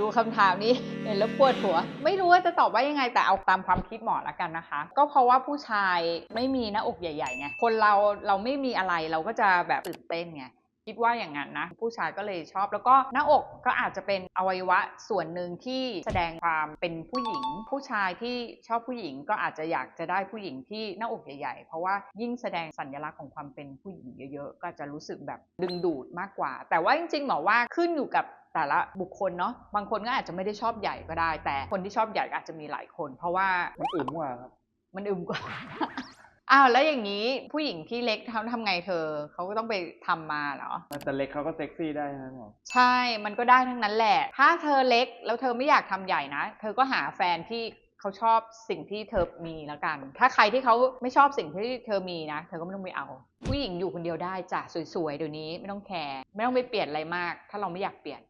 ดูคำถามนี้เห็นแล้วปวดหัว ไม่รู้ว่าจะตอบว่ายังไงแต่เอาตามความคิดหมอละกันนะคะ ก็เพราะว่าผู้ชายไม่มีหน้าอกใหญ่ๆไงคนเราเราไม่มีอะไรเราก็จะแบบตื่นเต้นไงคิดว่าอย่างนั้นนะ ผู้ชายก็เลยชอบ แล้วก็หน้าอกก็อาจจะเป็นอวัยวะส่วนหนึ่งที่แสดงความเป็นผู้หญิง ผู้ชายที่ชอบผู้หญิงก็อาจจะอยากจะได้ผู้หญิงที่หน้าอกใหญ่ๆ เพราะว่ายิ่งแสดงสัญลักษณ์ของความเป็นผู้หญิงเยอะๆ ก็จะรู้สึกแบบดึงดูดมากกว่า แต่ว่าจริงๆหมอว่าขึ้นอยู่กับ แต่ละบุคคลเนาะบางคนก็อาจจะไม่ได้ชอบใหญ่ก็ได้ แต่คนที่ชอบใหญ่ก็อาจจะมีหลายคน เพราะว่ามันอึมกว่าครับมันอึมกว่าอ้าวแล้วอย่างนี้ผู้หญิงที่เล็กทำทำไงเธอเขาก็ต้องไปทำมาเหรอแต่เล็กเขาก็เซ็กซี่ได้นะหมอใช่มันก็ได้ทั้งนั้นแหละ ถ้าเธอเล็กแล้วเธอไม่อยากทำใหญ่นะ เธอก็หาแฟนที่เขาชอบสิ่งที่เธอมีแล้วกัน ถ้าใครที่เขาไม่ชอบสิ่งที่เธอมีนะ เธอก็ไม่ต้องไปเอา ผู้หญิงอยู่คนเดียวได้จ้ะสวยๆเดี๋ยวนี้ไม่ต้องแคร์ไม่ต้องไปเปลี่ยนอะไรมาก ถ้าเราไม่อยากเปลี่ยน